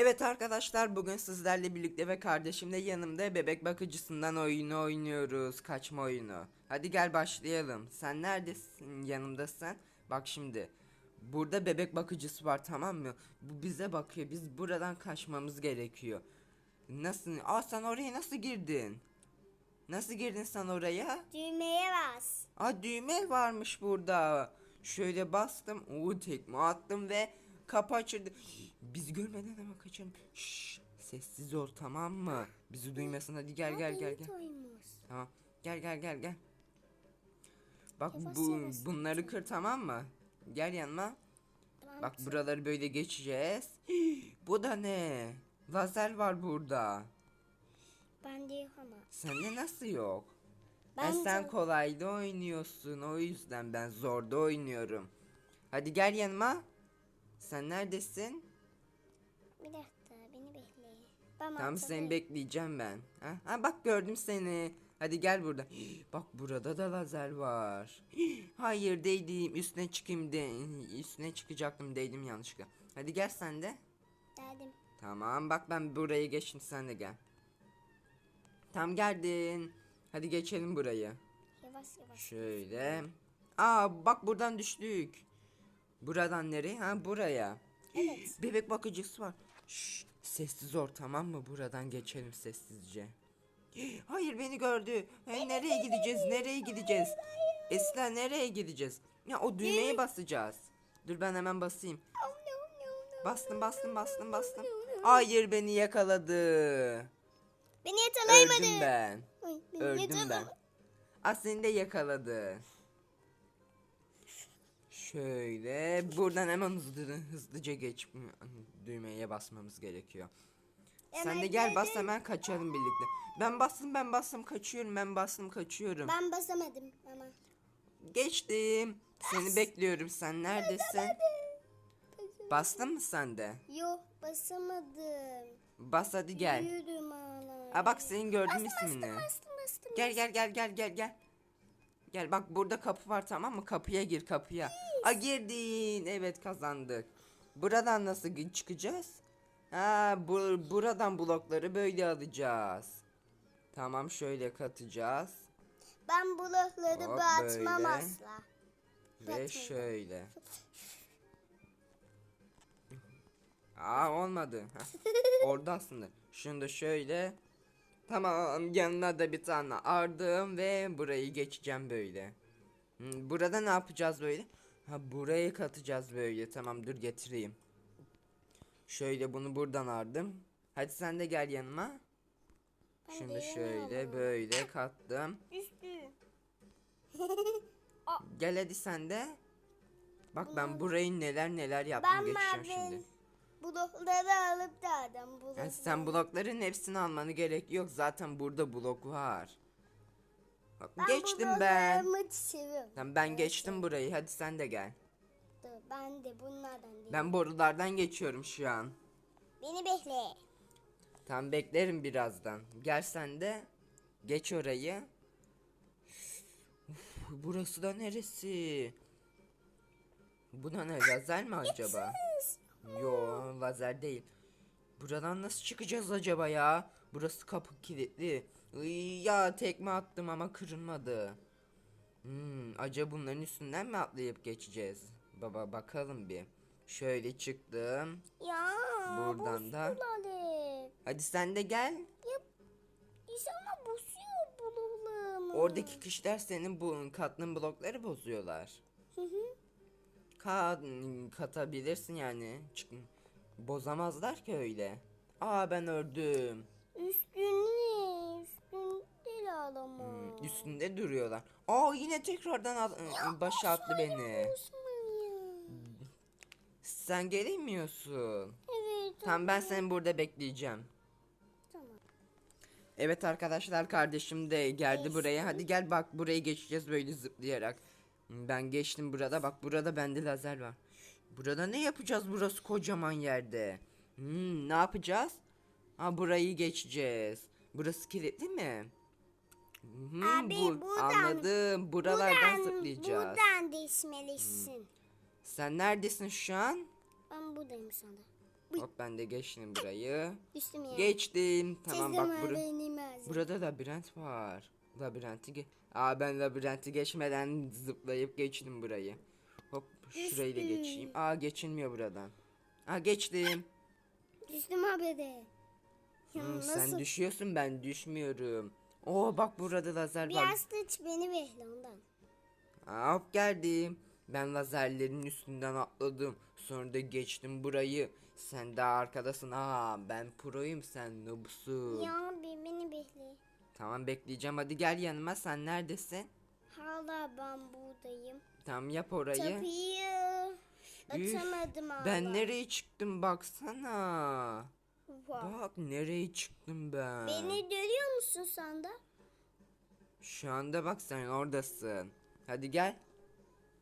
Evet arkadaşlar bugün sizlerle birlikte ve kardeşim de yanımda bebek bakıcısından oyunu oynuyoruz. Kaçma oyunu. Hadi gel başlayalım. Sen neredesin? Yanımdasın. Bak şimdi. Burada bebek bakıcısı var tamam mı? Bu bize bakıyor. Biz buradan kaçmamız gerekiyor. Nasıl? Aa sen oraya nasıl girdin? Nasıl girdin sen oraya? Düğmeye bas. Aa düğme varmış burada. Şöyle bastım. Oo tekme attım ve kapı açıldı. Bizi görmeden hemen kaçalım. Şşş, sessiz ol tamam mı? Bizi duymasın hadi gel gel gel gel. Tamam. Gel gel gel gel. Bak bu bunları kır tamam mı? Gel yanıma. Bak buraları böyle geçeceğiz. bu da ne? Lazer var burada. Ben de yok ama. Sende nasıl yok? Ben Ben sen de- kolayda oynuyorsun o yüzden ben zorda oynuyorum. Hadi gel yanıma. Sen neredesin? Bir dakika beni bekle. Ben Tamam seni bekleyeceğim ben. Ha, ha bak gördüm seni. Hadi gel burada. Bak burada da lazer var. Hayır değdim üstüne çıkayım de üstüne çıkacaktım değdim yanlışlıkla. Hadi gel sen de. Geldim. Tamam bak ben buraya geçtim sen de gel. Tam geldin. Hadi geçelim burayı. Yavaş yavaş. Şöyle. Aa bak buradan düştük. Buradan nereye? Ha buraya. Evet. Bebek bakıcısı var. Şşş, sessiz ol tamam mı? Buradan geçelim sessizce. Hayır beni gördü. Hey, nereye gideceğiz? Nereye gideceğiz? Esra nereye gideceğiz? Ya o düğmeye basacağız. Dur ben hemen basayım. Bastım bastım bastım bastım. Hayır beni yakaladı. Beni yakalayamadı. Öldüm ben. Öldüm ben. seni de yakaladı. Şöyle buradan hemen hızlı, hızlıca geç düğmeye basmamız gerekiyor. Sen de Hemen gel bas hemen kaçalım birlikte. Ben bastım ben bastım kaçıyorum ben bastım kaçıyorum. Ben basamadım ama. Geçtim. Seni bekliyorum sen neredesin? Bastın mı sen de? Yok basamadım. Bas hadi gel. Hala. Aa bak senin gördüm Bastım ismini. bastım bastım. Gel gel gel gel gel gel. Gel bak burada kapı var tamam mı? Kapıya gir kapıya. A girdin. Evet kazandık. Buradan nasıl gi- çıkacağız? Ha bu, buradan blokları böyle alacağız. Tamam şöyle katacağız. Ben blokları Hop, batmam böyle. asla. Ve Batmadı. şöyle. Aa olmadı. Heh. Orada aslında. Şunu da şöyle. Tamam yanına da bir tane ardım ve burayı geçeceğim böyle. Burada ne yapacağız böyle? Ha burayı katacağız böyle. Tamam dur getireyim. Şöyle bunu buradan ardım. Hadi sen de gel yanıma. Ben de şöyle böyle kattım. Üstü. Gel hadi sen de. Bak ben burayı neler neler yaptım Ben geçeceğim mavi. şimdi. Blokları alıp da adam blokları. Yani sen blokların hepsini almanı gerek yok. Zaten burada blok var. Ben geçtim ben. seviyorum. Tamam ben geçtim burayı. Hadi sen de gel. Dur, Ben de bunlardan değil. Ben borulardan geçiyorum şu an. Beni bekle. Tamam beklerim birazdan. Gel sen de. Geç orayı. Uf, burası da neresi? Bu da ne? Lazer mi acaba? Yo lazer değil. Buradan nasıl çıkacağız acaba ya? Burası kapı kilitli. Iy, ya tekme attım ama kırılmadı. Hmm, acaba bunların üstünden mi atlayıp geçeceğiz? Baba bakalım bir. Şöyle çıktım. Ya. Buradan da. Alev. Hadi sen de gel. İnsanlar bozuyor bloklarımı. Oradaki kişiler senin bu katlın blokları bozuyorlar. Hı hı. Kat, katabilirsin yani. Çık, bozamazlar ki öyle. Aa ben öldüm. Üstünü. Adamı. Hmm, üstünde duruyorlar. Aa yine tekrardan at- başa attı beni. Sen gelemiyorsun. Evet. Tamam ben seni burada bekleyeceğim. Tamam. Evet arkadaşlar kardeşim de geldi buraya. Hadi gel bak burayı geçeceğiz böyle zıplayarak. Ben geçtim burada. Bak burada bende lazer var. Burada ne yapacağız burası kocaman yerde? Hmm, ne yapacağız? Ha burayı geçeceğiz. Burası kilitli mi? Hmm, Abi, bu, buradan- anladım. Buralardan zıplayacağız. Buradan değişmelisin. Sen neredesin şu an? Ben buradayım sana. Hop ben de geçtim burayı. Düştüm ya. Geçtim. Tamam bak bura- burada labirent var. Labirenti ge Aa ben labirenti geçmeden zıplayıp geçtim burayı. Hop şurayı da geçeyim. Aa geçilmiyor buradan. Aa geçtim. Düştüm abi de. Ya Hmm, nasıl? sen düşüyorsun ben düşmüyorum. Oo bak burada lazer Bir var. hasta beni bekle ondan. Hop geldim. Ben lazerlerin üstünden atladım. Sonra da geçtim burayı. Sen daha arkadasın. Aa ben proyum sen noobsun. Ya abi beni bekle. Tamam bekleyeceğim. Hadi gel yanıma. Sen neredesin? Hala ben buradayım. Tamam yap orayı. Tabii. Üf, Atamadım hala. Ben nereye çıktım baksana. Wow. Bak nereye çıktım ben. Beni görüyor musun sen de? Şu anda bak sen oradasın. Hadi gel.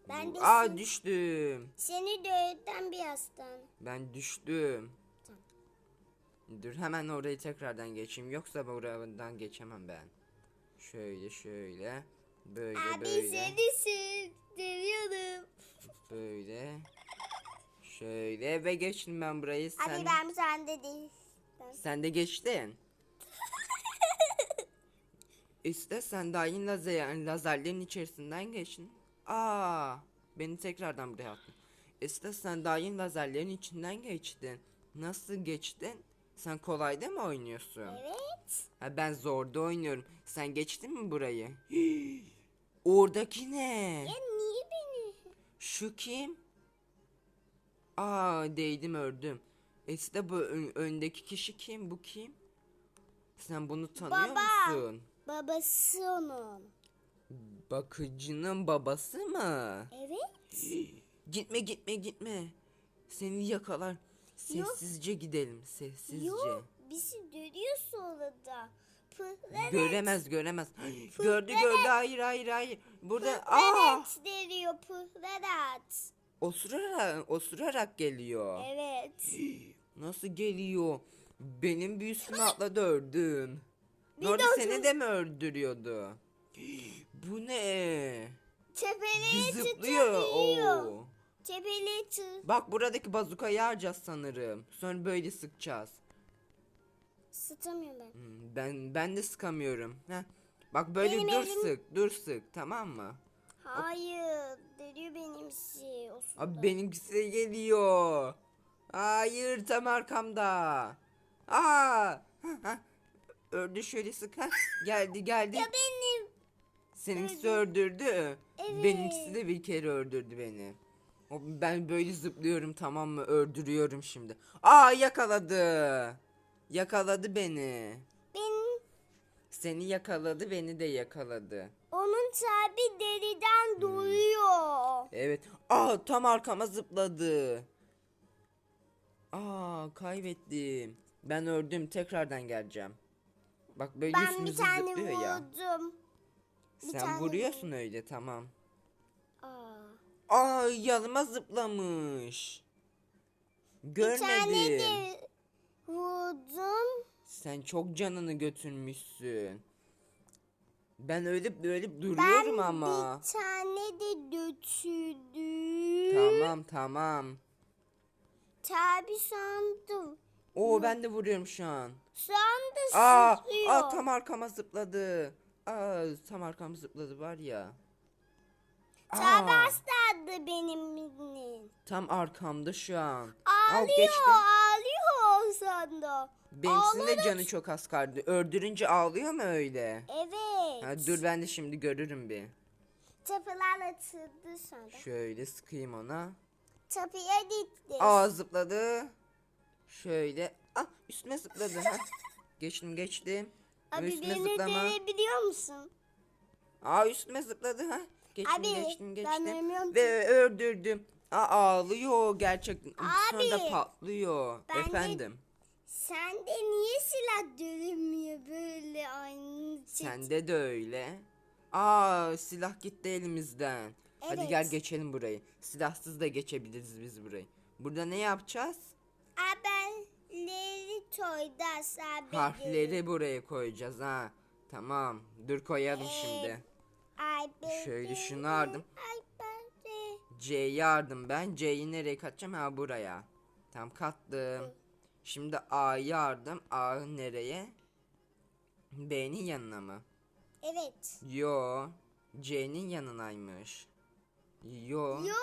Ben de Aa sen- düştüm. Seni dövden bir hastan. Ben düştüm. Dur hemen orayı tekrardan geçeyim. Yoksa buradan geçemem ben. Şöyle şöyle. Böyle Abi böyle. seni seviyorum. Böyle. Şöyle ve geçtim ben burayı. Sen, Abi ben sende değil. Ben- sen de geçtin. İşte sen daha yine lazer, lazerlerin içerisinden geçtin. Aa, beni tekrardan buraya attın. İşte sen daha yine lazerlerin içinden geçtin. Nasıl geçtin? Sen kolayda mı oynuyorsun? Evet. Ha, ben zorda oynuyorum. Sen geçtin mi burayı? Oradaki ne? Ya niye beni? Şu kim? Aa değdim ördüm. İşte bu ön- öndeki kişi kim? Bu kim? Sen bunu tanıyor Baba. musun? Babası onun. Bakıcının babası mı? Evet. Gitme gitme gitme. Seni yakalar. Sessizce gidelim sessizce. Yok bizi görüyor sonra da. Pıhret. Göremez göremez. gördü gördü hayır hayır hayır. Burada aa Pıhret deniyor pıhret. osurarak osurarak geliyor. Evet. Nasıl geliyor? Benim bir üstüme atladı ördüm. De seni de mi öldürüyordu? Bu ne? Tepeliği Bir zıplıyor. tutuyor. Oo. Tepeliği tut. Bak buradaki bazukayı harcayacağız sanırım. Sonra böyle sıkacağız. Sıtamıyorum ben. Hmm, Ben ben de sıkamıyorum. Heh. Bak böyle Benim dur elim- sık, dur sık, tamam mı? Hayır. Deliyor benimsi. O suda. Abi benimkisi geliyor. Hayır tam arkamda. Aa! Ördü şöyle sık. Hah, Geldi geldi. Ya benim. Seninkisi öldürdü. Evet. Benimkisi de bir kere öldürdü beni. Ben böyle zıplıyorum tamam mı? Öldürüyorum şimdi. Aa yakaladı. Yakaladı beni. Benim. Seni yakaladı, beni de yakaladı. Onun tabi deriden doyuyor. Evet. Aa tam arkama zıpladı. Aa kaybettim. Ben öldüm. Tekrardan geleceğim. Bak böyle Ben bir tane zıplıyor ya. vurdum. bir Sen tane vuruyorsun öyle tamam. Aa. Aa yanıma zıplamış. Bir tane Görmedim. de vurdum. Sen çok canını götürmüşsün. Ben ölüp ölüp duruyorum ben ama. bir tane de götürdüm. Tamam tamam. Tabi sandım. Oo ben de vuruyorum şu an. Sandı Aa, sıkıyor. aa tam arkama zıpladı. Aa tam arkama zıpladı var ya. Tabi Aa, hastadı beniminin. tam arkamda şu an. Ağlıyor ağlıyor sandı. Benimkisinin de canı çok az kaldı. Öldürünce ağlıyor mu öyle? Evet. Ha, dur ben de şimdi görürüm bir. Tapılar atıldı sonra. Şöyle sıkayım ona. Tapıya gitti. Aa zıpladı. Şöyle. Ah üstüme zıpladı. ha. Geçtim geçtim. Abi üstüme beni zıplama. denebiliyor musun? Aa üstüme zıpladı ha. Geçtim Abi, geçtim ben geçtim. ölmüyorum Ve öldürdüm. Aa ağlıyor gerçekten. Sonra da Abi, patlıyor. ben de- Efendim. Sende niye silah dönmüyor böyle aynı çift? Sende de öyle. Aa silah gitti elimizden. Hadi Evet. gel geçelim burayı. Silahsız da geçebiliriz biz burayı. Burada ne yapacağız? Haberleri toyda sabit. Harfleri buraya koyacağız ha. Tamam. Dur koyalım şimdi. Ay Şöyle şunu aldım. Be. C'yi aldım ben. C'yi nereye katacağım? Ha buraya. Tam kattım. Şimdi A'yı yardım. A nereye? B'nin yanına mı? Evet. Yo. C'nin yanınaymış. Yo. Yo.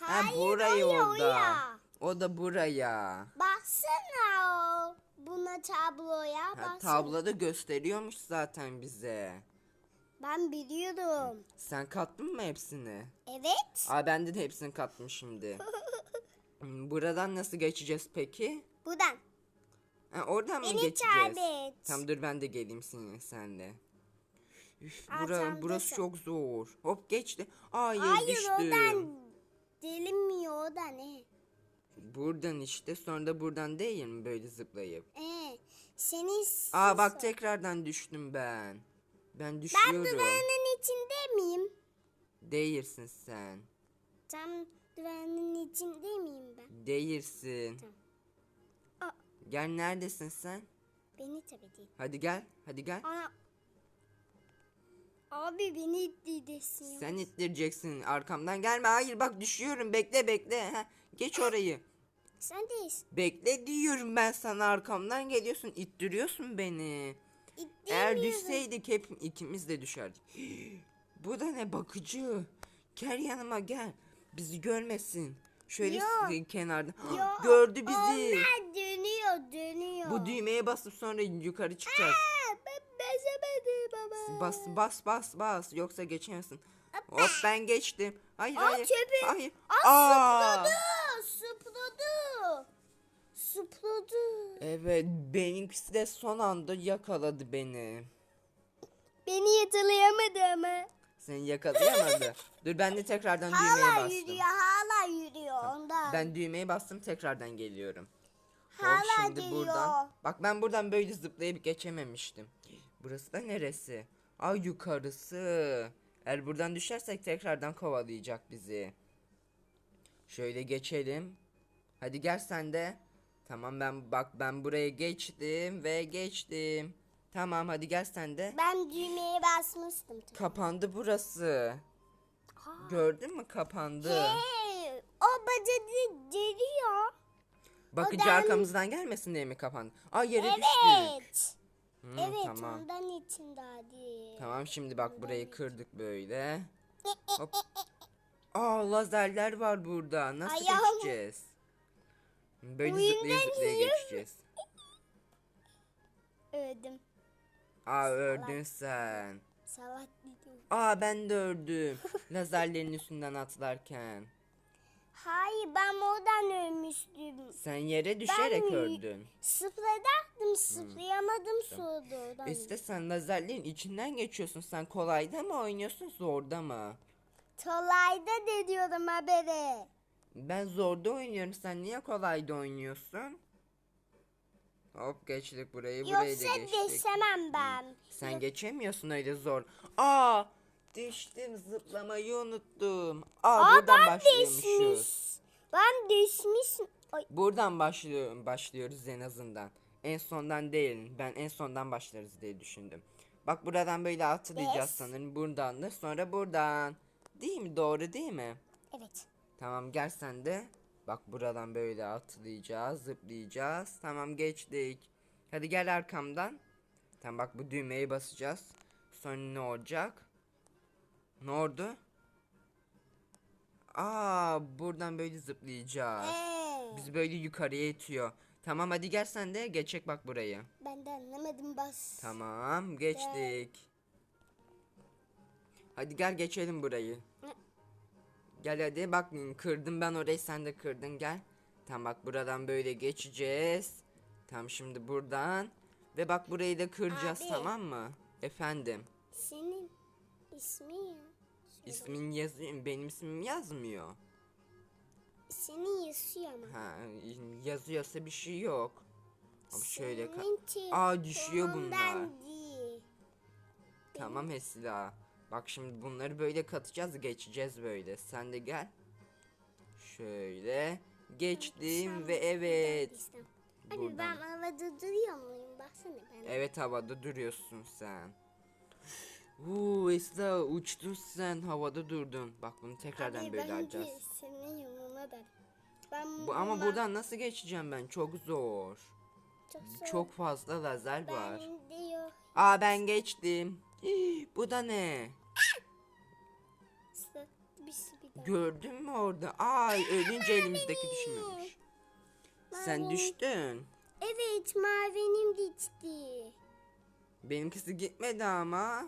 Ha Hayır burayı oraya, orada. oraya. O da buraya. Baksana o. Buna tabloya Ha, baksana. tabloda gösteriyormuş zaten bize. Ben biliyorum. Sen kattın mı hepsini? Evet. Aa ben de hepsini kattım şimdi. Buradan nasıl geçeceğiz peki? Buradan. Ha, oradan mı Beni geçeceğiz? takip et. Tamam dur ben de geleyim senin senle. Üf, bura, Arkamdasın. burası çok zor. Hop geçti. Hayır, Hayır düştüm. oradan. Delinmiyor o da ne? Buradan işte sonra da buradan değil mi böyle zıplayıp? Ee, seni Aa bak tekrardan düştüm ben. Ben Ben düşüyorum. duvarın içinde miyim? Değilsin sen. Tam duvarın içinde miyim ben? Değilsin. Aa. Gel neredesin sen? Beni tabii değil. Hadi gel. Hadi gel. Ana. Abi beni ittirdin. Sen ittireceksin arkamdan gelme. Hayır bak düşüyorum. Bekle bekle. Ha, geç orayı. Sen değilsin. Bekle diyorum ben sana arkamdan geliyorsun. ittiriyorsun beni. Eğer düşseydik hep ikimiz de düşerdik. Bu da ne bakıcı. Gel yanıma gel. Bizi görmesin. Şöyle Yok. kenarda. Gördü bizi. Onlar dönüyor dönüyor. Bu düğmeye basıp sonra yukarı çıkacağız. Aa. Bas bas bas bas yoksa geçemezsin. Hop ben geçtim. Hayır Aa, hayır. çöpü. Hayır. Aa, Aa! Sıpladı. Sıpladı. Evet benimkisi de son anda yakaladı beni. Beni yakalayamadı ama. Seni yakalayamadı. Dur ben de tekrardan düğmeye Hala bastım. yürüyor hala yürüyor ondan. Ben düğmeye bastım tekrardan geliyorum. Hop, Hala şimdi geliyor. buradan. Bak ben buradan böyle zıplayıp geçememiştim. Burası da neresi? Ay yukarısı. Eğer buradan düşersek tekrardan kovalayacak bizi. Şöyle geçelim. Hadi gel sen de. Tamam ben bak ben buraya geçtim ve geçtim. Tamam hadi gel sen de. Ben düğmeye basmıştım. Kapandı burası. Gördün mü kapandı. Hey, o bacadı geliyor. Bakıcı ben- arkamızdan gelmesin diye mi kapandı? Ay yere düştük. Evet. Hmm, evet tamam. ondan için hadi. Tamam şimdi bak burayı kırdık böyle. Hop. Aa lazerler var burada. Nasıl Ayağım- geçeceğiz? Böyle Oyundan zıplaya zıplaya yiyor. geçeceğiz. Öldüm. Aa öldün sen. Salak dedim. Aa ben de öldüm. Lazerlerin üstünden atlarken. Hayır ben oradan ölmüştüm. Sen yere düşerek mi- öldün. Sıfırdaktım sıfırlayamadım sonra oradan. İşte sen lazerlerin içinden geçiyorsun. Sen kolayda mı oynuyorsun zorda mı? Kolayda de diyorum haberi. Ben zorda oynuyorum. Sen niye kolayda oynuyorsun? Hop geçtik burayı. Burayı Yoksa da geçtik. desemem ben. Sen geçemiyorsun öyle zor. Aa! Düştüm zıplamayı unuttum. Aa, Aa buradan ben başlıyormuşuz. düşmüş. Ben düşmüşüm. Ay, Buradan başlıyor, başlıyoruz en azından. En sondan değil. Ben en sondan başlarız diye düşündüm. Bak buradan böyle atlayacağız Yes. sanırım. Buradan da sonra buradan. Değil mi? Doğru değil mi? evet. Tamam gel sen de. Bak buradan böyle atlayacağız, zıplayacağız. Tamam geçtik. Hadi gel arkamdan. Tamam bak bu düğmeye basacağız. Sonra ne olacak? Ne oldu? Aa buradan böyle zıplayacağız. Ee, Bizi böyle yukarıya itiyor. Tamam hadi gel sen de geçecek bak burayı. ben de anlamadım bas. Tamam geçtik. Hadi gel geçelim burayı. Gel hadi bak kırdım ben orayı sen de kırdın gel. Tamam bak buradan böyle geçeceğiz. Tamam şimdi buradan. Ve bak burayı da kıracağız Abi. tamam mı? Efendim. Senin ismin ya. İsmin yazıyor benim ismim yazmıyor. Senin yazıyor ama. Ha yazıyorsa bir şey yok. Ama şöyle ka- Aa düşüyor bunlar. Tamam Esila. Bak şimdi bunları böyle katacağız geçeceğiz böyle. Sen de gel. Şöyle. Geçtim ve evet. Abi Buradan. ben havada duruyor muyum? Baksana ben. Evet havada duruyorsun sen. Uuu Esila uçtun sen havada durdun. Bak bunu tekrardan Abi böyle ben alacağız. de senin da. Ben Bu, ama buradan nasıl geçeceğim ben? Çok zor. çok, zor. Çok fazla lazer var. Ben diyor. Aa ben geçtim. Hii, Bu da ne? Daha. Gördün mü orada? Ay ölünce elimizdeki düşmemiş. Sen düştün. Evet mavinim gitti. Benimkisi gitmedi ama.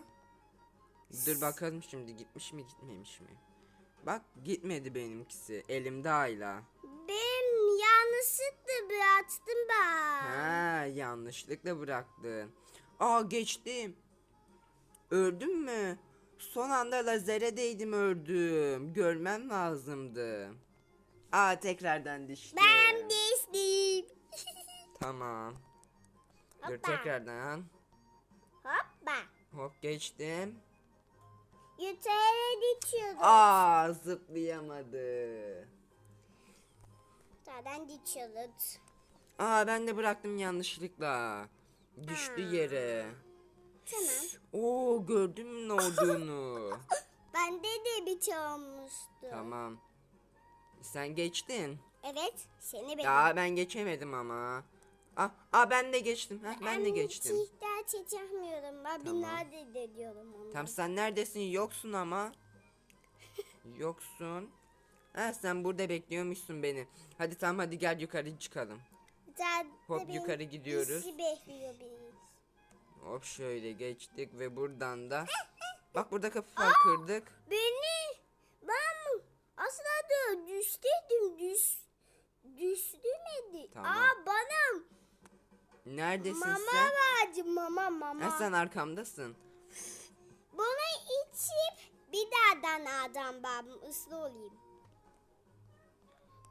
Dur bakalım şimdi gitmiş mi gitmemiş mi? Bak gitmedi benimkisi. Elimde hala. Ben yanlışlıkla bıraktım ben. Ha yanlışlıkla bıraktın. Aa geçtim. Öldüm mü? Son anda lazere değdim öldüm. Görmem lazımdı. Aa tekrardan düştüm. Ben geçtim. Tamam. Dur Hoppa. tekrardan. Hoppa. Hop geçtim. Yukarı geçiyordum. Aa zıplayamadı. Zaten geçiyorduk. Aa ben de bıraktım yanlışlıkla. Düştü Aa. yere. Tamam. Oo gördün mü ne olduğunu? Bende de bir şey olmuştu. tamam. Sen geçtin. Evet. Seni bekliyorum. Ya ben geçemedim ama. Aa, aa ben de geçtim. Heh, ben de geçtim. Çiğden çekemiyorum. Ben Tamam. bir nerede de diyorum onu. Tam sen neredesin? Yoksun ama. Yoksun. Ha sen burada bekliyormuşsun beni. Hadi tamam hadi gel yukarı çıkalım. Zaten Hop, yukarı gidiyoruz. Bekliyor. Hop şöyle geçtik ve buradan da. Bak burada kapı var kırdık. Beni ben asla da düştüydüm düş düştürmedi. Tamam. Aa bana Neredesin mama sen? verdi mama mama. Ha, sen arkamdasın. Bunu içip bir daha deneyeceğim ben ıslı olayım.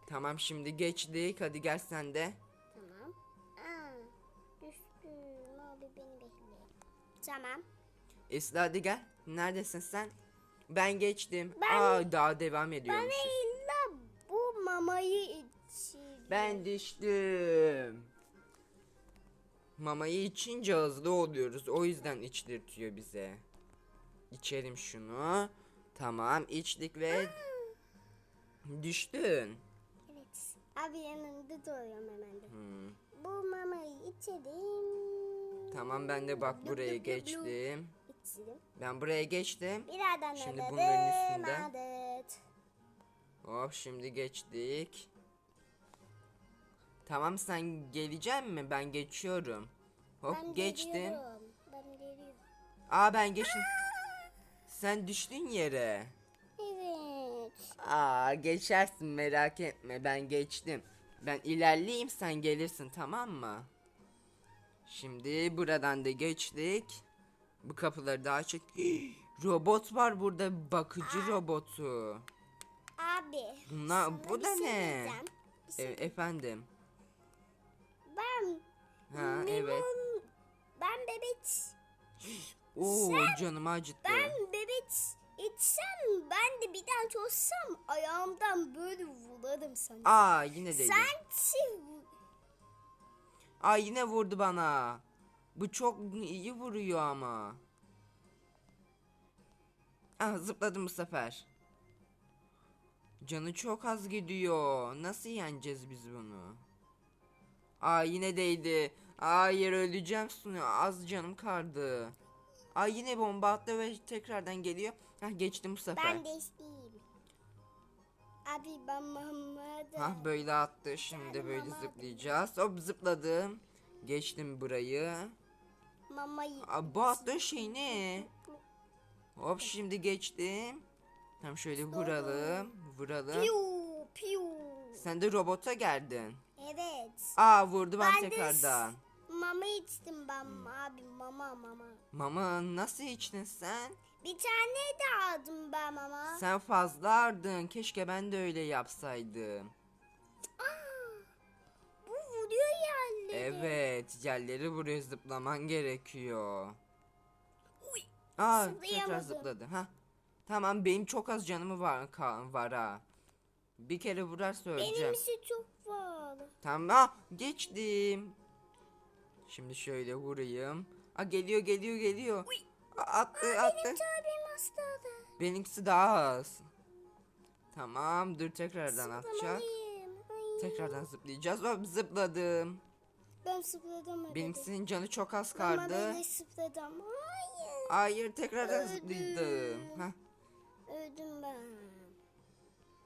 Tamam şimdi geçtik. Hadi gel sen de. Tamam. Aa, düştüm abi beni bekle. Tamam. Esra hadi gel. Neredesin sen? Ben geçtim. Ben- Aa daha devam Bana ediyormuş. illa bu mamayı içir. Ben düştüm. Mamayı içince hızlı oluyoruz. O yüzden içtirtiyor bize. İçelim şunu. Tamam içtik ve düştün. Evet. Abi yanında duruyorum hemen de. Hmm. Bu mamayı içelim. Tamam ben de bak buraya geçtim. İçelim. Ben buraya geçtim. Birazdan Şimdi bunların üstünden. adet. Hop şimdi geçtik. Tamam sen gelecek mi? Ben geçiyorum. Hop Ben geçtim. geliyorum. Ben geliyorum. Aa ben geçtim. Sen düştün yere. Evet. Aa geçersin merak etme ben geçtim. Ben ilerleyeyim sen gelirsin tamam mı? Şimdi buradan da geçtik. Bu kapıları daha açık. Robot var burada bakıcı robotu. Abi. Bunlar bu da şey ne? şey E- efendim. Ben Ha limon, evet. ben bebek Oo canımı acıttı. ben bebek içsem ben de bir tane çoğsam ayağımdan böyle vurarım sana. Aa yine değdi. Sen çiv Aa yine vurdu bana. Bu çok iyi vuruyor ama. Ah zıpladım bu sefer. Canı çok az gidiyor. Nasıl yeneceğiz biz bunu? Aa yine değdi. Hayır öleceğim sonra az canım kaldı. Aa yine bomba attı ve tekrardan geliyor. Hah geçtim bu sefer. ben de isteyeyim. Abi ben mama da. Hah böyle attı. Şimdi böyle zıplayacağız. Hop zıpladım. Geçtim burayı. Mamayı. Aa, bu attığın şey ne? Hop şimdi geçtim. Tam şöyle vuralım. Vuralım. Piu piu. Sen de robota geldin. Evet. Aa vurdu ben, Ben de tekrardan. Mama içtim ben abi mama mama. Mama nasıl içtin sen? Bir tane de aldım ben mama. Sen fazla ardın. Keşke ben de öyle yapsaydım. Bu vuruyor yerleri. Evet, yerleri vuruyor zıplaman gerekiyor. Aa, tekrar zıpladı. Ha. Tamam, benim çok az canımı var var ha. Bir kere vurarsa öleceğim. Benimsi çok var. Tamam, geçtim. Şimdi şöyle vurayım. Aa, geliyor, geliyor, geliyor. Aa, attı, attı. Abim hastadı. Benimkisi daha az. Tamam, dur tekrardan atacak. Tekrardan zıplayacağız. Hop zıpladım. Ben zıpladım öyle. Benimkisinin canı çok az Ama kaldı. ben de zıpladım. Hayır. Hayır tekrardan Öldüm. zıpladım. Heh, Öldüm ben.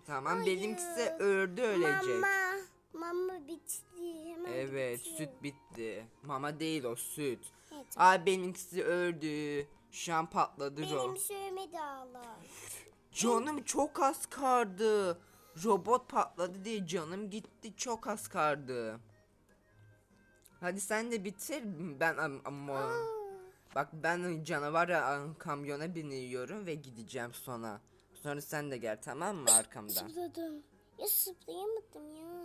tamam Hayır. benimkisi öldü ölecek. Mama. Mama bitti. Hemen Evet bitiyor. süt bitti. Mama değil o süt. Evet. Ay benimkisi öldü. Şu an patladı ro. Benim dağlar. Canım çok az kaldı. Robot patladı diye canım gitti çok az kaldı. Hadi sen de bitir. Ben am- ama bak ben canavar kamyona biniyorum ve gideceğim sonra. Sonra sen de gel tamam mı arkamdan? Zıpladım. Ya zıplayamadım ya.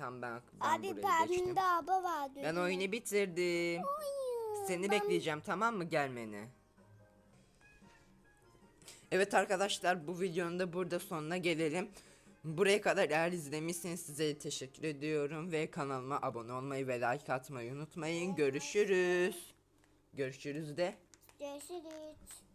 Tam ben, ben Abi buraya geçtim. bende araba vardı. Ben oyunu bitirdim. Hayır. Seni ben- bekleyeceğim tamam mı gelmeni? Evet arkadaşlar bu videonun da burada sonuna gelelim. Buraya kadar eğer izlemişseniz size teşekkür ediyorum ve kanalıma abone olmayı ve like atmayı unutmayın. Görüşürüz. Görüşürüz de. Görüşürüz.